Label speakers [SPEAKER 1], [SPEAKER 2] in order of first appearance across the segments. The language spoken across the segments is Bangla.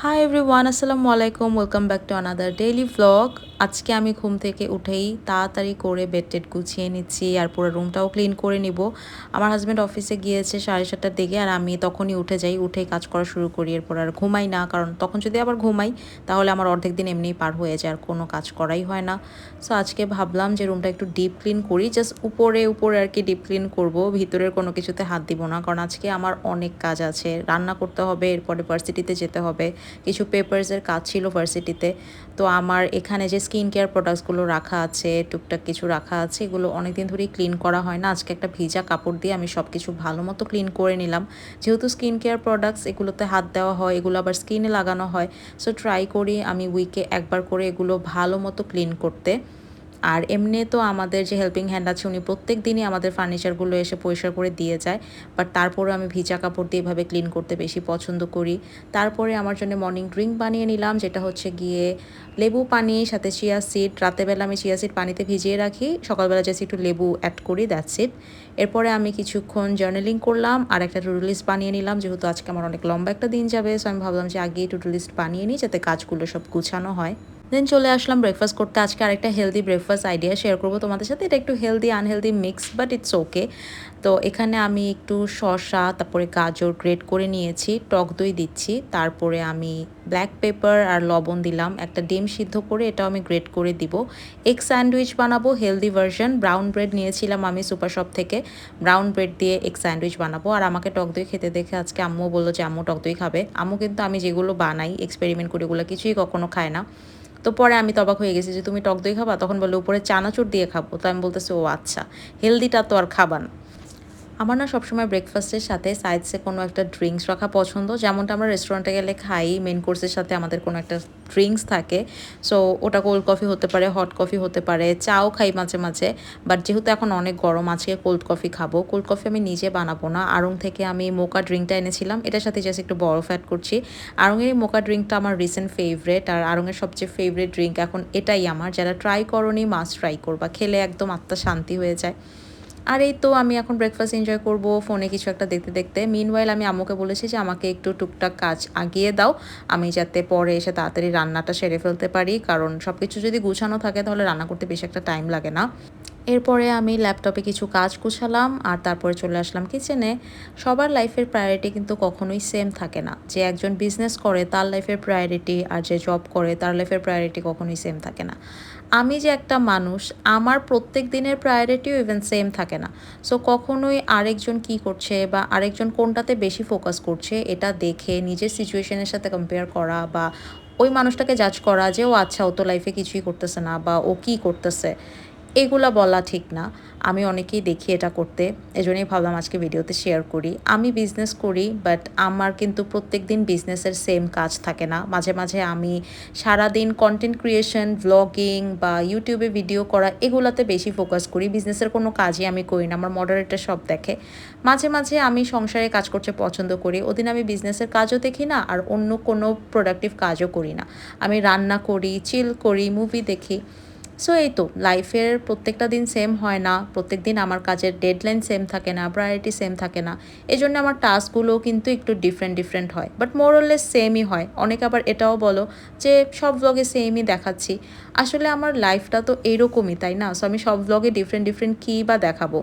[SPEAKER 1] হাই এভরিওয়ান আসসালামু আলাইকুম welcome back to another daily vlog আজকে আমি ঘুম থেকে উঠেই তাড়াতাড়ি করে বেড টেড গুছিয়ে নিচ্ছি আর পুরো রুমটাও ক্লিন করে নিব। আমার হাজব্যান্ড অফিসে গিয়েছে সাড়ে সাতটার দিকে আর আমি তখনই উঠে যাই, উঠেই কাজ করা শুরু করি, এরপর আর ঘুমাই না। কারণ তখন যদি আবার ঘুমাই, তাহলে আমার অর্ধেক দিন এমনিই পার হয়ে যায়, আর কোনো কাজ করাই হয় না। সো আজকে ভাবলাম যে রুমটা একটু ডিপ ক্লিন করি জাস্ট উপরে উপরে আর কি ডিপ ক্লিন করব, ভিতরের কোনো কিছুতে হাত দিব না। কারণ আজকে আমার অনেক কাজ আছে, রান্না করতে হবে, এরপরে ভার্সিটিতে যেতে হবে, কিছু পেপার্সের কাজ ছিল ভার্সিটিতে তো আমার এখানে যে স্কিন কেয়ার প্রোডাক্টসগুলো রাখা আছে, টুকটাক কিছু রাখা আছে, এগুলো অনেকদিন ধরেই ক্লিন করা হয় না। আজকে একটা ভিজা কাপড় দিয়ে আমি সব কিছু ভালো মতো ক্লিন করে নিলাম। যেহেতু স্কিন কেয়ার প্রোডাক্টস এগুলোতে হাত দেওয়া হয়, এগুলো আবার স্কিনে লাগানো হয় সো ট্রাই করি আমি উইকে একবার করে এগুলো ভালো মতো ক্লিন করতে। আর এমনি তো আমাদের যে হেল্পিং হ্যান্ড আছে, উনি প্রত্যেক দিনই আমাদের ফার্নিচারগুলো এসে পরিষ্কার করে দিয়ে যায়। বাট তারপরে আমি ভিজা কাপড় দিয়ে এভাবে ক্লিন করতে বেশি পছন্দ করি। তারপরে আমার জন্য মর্নিং ড্রিঙ্ক বানিয়ে নিলাম, যেটা হচ্ছে গিয়ে লেবু পানি, সাথে চিয়া সিড রাতেবেলা আমি চিয়া সিড পানিতে ভিজিয়ে রাখি। সকালবেলা জাস্ট একটু লেবু অ্যাড করি দ্যাটস ইট এরপরে আমি কিছুক্ষণ জার্নালিং করলাম, আর একটা টু লিস্ট বানিয়ে নিলাম। যেহেতু আজকে আমার অনেক লম্বা একটা দিন যাবে সো আমি ভাবলাম যে আগেই টু লিস্ট বানিয়ে নিই, যাতে কাজগুলো সব গুছানো হয়। দেন চলে আসলাম ব্রেকফাস্ট করতে। আজকে আরেকটা হেলদি ব্রেকফাস্ট আইডিয়া শেয়ার করব তোমাদের সাথে। এটা একটু healthy unhealthy mix but it's okay তো এখানে আমি একটু শসা, তারপরে গাজর গ্রেট করে নিয়েছি, টক দই দিচ্ছি, তারপরে আমি ব্ল্যাক পেপার আর লবণ দিলাম। একটা ডিম সিদ্ধ করে এটাও আমি গ্রেট করে দিব। এগ স্যান্ডউইচ বানাবো হেলদি ভার্সন ব্রাউন ব্রেড নিয়েছিলাম আমি সুপার শপ থেকে। ব্রাউন ব্রেড দিয়ে এগ স্যান্ডউইচ বানাবো। আর আমাকে টক দই খেতে দেখে আজকে আম্মু বলল যে, আম্মু টক দই খাবে। আম্মু কিন্তু আমি যেগুলো বানাই এক্সপেরিমেন্ট করি, ওগুলো কিছুই কখনো খায় না। তো পরে আমি তবাক হয়ে গেছি যে, তুমি টক দই খাবা? তখন বলে উপরে চানাচুর দিয়ে খাব। তো আমি বলতেছি, ও আচ্ছা হেলদিটা তো আর খাবা না। আমার না সবসময় ব্রেকফাস্টের সাথে সাইডসে কোনো একটা ড্রিঙ্কস রাখা পছন্দ। যেমনটা আমরা রেস্টুরেন্টে গেলে খাই মেন কোর্সের সাথে আমাদের কোনো একটা ড্রিঙ্কস থাকে। সো ওটা কোল্ড কফি হতে পারে হট কফি হতে পারে, চাও খাই মাঝে মাঝে। বাট যেহেতু এখন অনেক গরম আছে কোল্ড কফি খাব। কোল্ড কফি আমি নিজে বানাবো না। আড়ং থেকে আমি মোকা ড্রিঙ্কটা এনেছিলাম। এটার সাথে জাস্ট একটু বরফ অ্যাড করছি। আড়ংয়ের মোকা ড্রিঙ্কটা আমার রিসেন্ট ফেভারেট আর আড়ংয়ের সবচেয়ে ফেভারেট ড্রিঙ্ক এখন এটাই আমার। যারা ট্রাই করনি মাস্ট ট্রাই করবা। খেলে একদম আত্মা শান্তি হয়ে যায়। আর এই তো আমি এখন ব্রেকফাস্ট এনজয় করব ফোনে কিছু একটা দেখতে দেখতে। মিনওয়াইল আমি আম্মুকে বলেছি যে, আমাকে একটু টুকটাক কাজ আগিয়ে দাও। আমি যাতে পরে এসে তাড়াতাড়ি রান্নাটা সেরে ফেলতে পারি। কারণ সব কিছু যদি গুছানো থাকে, তাহলে রান্না করতে বেশি একটা টাইম লাগে না। এরপরে আমি ল্যাপটপে কিছু কাজ গুছালাম, আর তারপরে চলে আসলাম কিচেনে সবার লাইফের প্রায়োরিটি কিন্তু কখনোই সেম থাকে না। যে একজন বিজনেস করে, তার লাইফের প্রায়োরিটি আর যে জব করে, তার লাইফের প্রায়োরিটি কখনোই সেম থাকে না। আমি যে একটা মানুষ, আমার প্রত্যেক দিনের প্রায়োরিটিও ইভেন সেম থাকে না। সো কখনোই আরেকজন কি করছে বা আরেকজন কোনটাতে বেশি ফোকাস করছে, এটা দেখে, নিজের সিচুয়েশনের সাথে কম্পেয়ার করা বা ওই মানুষটাকে জাজ করা যে, ও আচ্ছা ও তো লাইফে কিছুই করতেছে না বা ও কি করতেছে? এগুলা বলা ঠিক না। আমি অনেকেই দেখি এটা করতে, এজন্যই ভাবলাম আজকে ভিডিওতে শেয়ার করি। আমি বিজনেস করি বাট আমার কিন্তু প্রত্যেক দিন বিজনেসের সেম কাজ থাকে না। মাঝে মাঝে আমি সারাদিন কন্টেন্ট ক্রিয়েশন ব্লগিং বা ইউটিউবে ভিডিও করা, এগুলাতে বেশি ফোকাস করি। বিজনেসের কোনো কাজই আমি করি না, আমার মডারেটার সব দেখে। মাঝে মাঝে আমি সংসারে কাজ করতে পছন্দ করি। ওদিন আমি বিজনেসের কাজও দেখি না, আর অন্য কোনো প্রোডাক্টিভ কাজও করি না। আমি রান্না করি চিল করি মুভি দেখি। সো এই তো লাইফের প্রত্যেকটা দিন সেম হয় না, প্রত্যেক দিন আমার কাজের ডেডলাইন সেম থাকে না প্রায়োরিটি সেম থাকে না। এই জন্য আমার টাস্কগুলোও কিন্তু একটু ডিফারেন্ট ডিফারেন্ট হয়। বাট মোরলেস সেমই হয়। অনেকে আবার এটাও বলো যে, সব ব্লগে সেমই দেখাচ্ছি। আসলে আমার লাইফটা তো এইরকমই তাই না? সো আমি সব ব্লগে ডিফারেন্ট ডিফারেন্ট কী বা দেখাবো?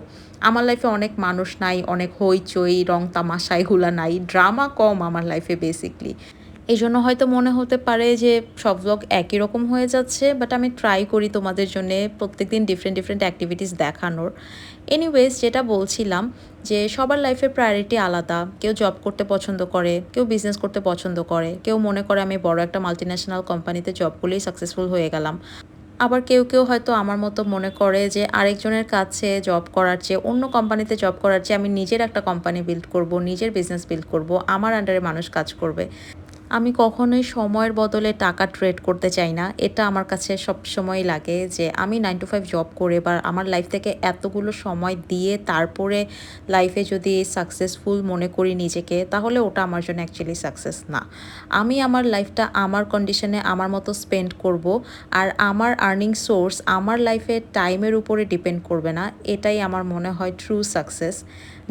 [SPEAKER 1] আমার লাইফে অনেক মানুষ নাই, অনেক হইচই রং তামাশা এগুলা নাই। ড্রামা কম আমার লাইফে বেসিকলি এই জন্য হয়তো মনে হতে পারে যে সব ব্লগ একই রকম হয়ে যাচ্ছে বাট আমি ট্রাই করি তোমাদের জন্য প্রত্যেকদিন ডিফারেন্ট ডিফারেন্ট অ্যাক্টিভিটিস দেখানোর। এনিওয়েজ যেটা বলছিলাম যে সবার লাইফের প্রায়োরিটি আলাদা। কেউ জব করতে পছন্দ করে, কেউ বিজনেস করতে পছন্দ করে, কেউ মনে করে আমি বড় একটা মাল্টিন্যাশনাল কোম্পানিতে জব করলেই সাকসেসফুল হয়ে গেলাম। আবার কেউ কেউ হয়তো আমার মতো মনে করে যে আরেকজনের কাছে জব করার চেয়ে অন্য কোম্পানিতে জব করার চেয়ে আমি নিজের একটা কোম্পানি বিল্ড করব, নিজের বিজনেস বিল্ড করব, আমার আন্ডারে মানুষ কাজ করবে। আমি কখনোই সময়ের বদলে টাকা ট্রেড করতে চাই না। এটা আমার কাছে সব সময় লাগে যে আমি নাইন টু ফাইভ জব করে বা আমার লাইফ থেকে এতগুলো সময় দিয়ে তারপরে লাইফে যদি সাকসেসফুল মনে করি নিজেকে, তাহলে ওটা আমার জন্য অ্যাকচুয়ালি সাকসেস না। আমি আমার লাইফটা আমার কন্ডিশনে আমার মতো স্পেন্ড করব আর আমার আর্নিং সোর্স আমার লাইফে টাইমের উপরে ডিপেন্ড করবে না। এটাই আমার মনে হয় ট্রু সাকসেস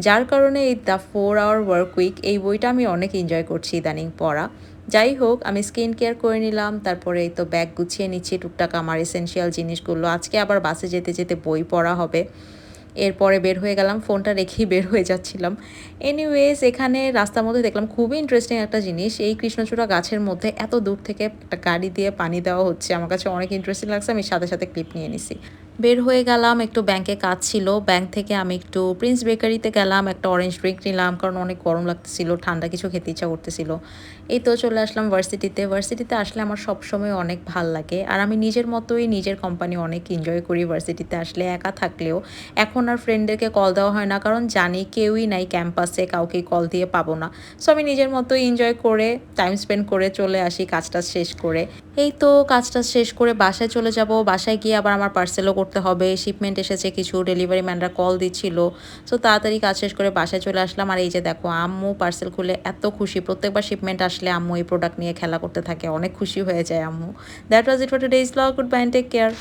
[SPEAKER 1] যার কারণে এই the four hour work week, এই বইটা আমি অনেক এনজয় করছি ইদানিং পড়া। যাই হোক, আমি স্কিন কেয়ার করে নিলাম, তারপরে এই তো ব্যাগ গুছিয়ে নিচ্ছি, টুকটাক আমার এসেনশিয়াল জিনিসগুলো। আজকে আবার বাসে যেতে যেতে বই পড়া হবে। এরপরে বের হয়ে গেলাম, ফোনটা রেখেই বের হয়ে যাচ্ছিলাম। এনিওয়েজ এখানে রাস্তার মধ্যে দেখলাম খুবই ইন্টারেস্টিং একটা জিনিস। এই কৃষ্ণচূড়া গাছের মধ্যে এত দূর থেকে একটা গাড়ি দিয়ে পানি দেওয়া হচ্ছে, আমার কাছে অনেক ইন্টারেস্টিং লাগছে, আমি সাথে সাথে ক্লিপ নিয়ে নিছি। বের হয়ে গেলাম, একটু ব্যাংকে কাজ ছিল। ব্যাংক থেকে আমি একটু প্রিন্স বেকারিতে গেলাম, একটা অরেঞ্জ ড্রিঙ্ক নিলাম, কারণ অনেক গরম লাগতেছিল, ঠান্ডা কিছু খেতে ইচ্ছা করতেছিল। এই তো চলে আসলাম ভার্সিটিতে ভার্সিটিতে আসলে আমার সবসময় অনেক ভালো লাগে। আর আমি নিজের মতোই নিজের কোম্পানি অনেক এনজয় করি ভার্সিটিতে আসলে একা থাকলেও। এখন আর ফ্রেন্ডদেরকে কল দেওয়া হয় না, কারণ জানি কেউই নাই ক্যাম্পাসে কাউকে কল দিয়ে পাবো না। সো আমি নিজের মতোই এনজয় করে টাইম স্পেন্ড করে চলে আসি, কাজটা শেষ করে। এই তো কাজটা শেষ করে বাসায় চলে যাব। বাসায় গিয়ে আবার আমার পার্সেলও করতে হবে। শিপমেন্ট এসেছে, কিছু ডেলিভারি ম্যানরা কল দিচ্ছিল। সো তাড়াতাড়ি কাজ শেষ করে বাসায় চলে আসলাম। আর এই যে দেখো, আম্মু পার্সেল খুলে এত খুশি। প্রত্যেকবার শিপমেন্ট আসলে আম্মু এই প্রোডাক্ট নিয়ে খেলা করতে থাকে। অনেক খুশি হয়ে যায় আম্মু। That was it for today's vlog good bye take care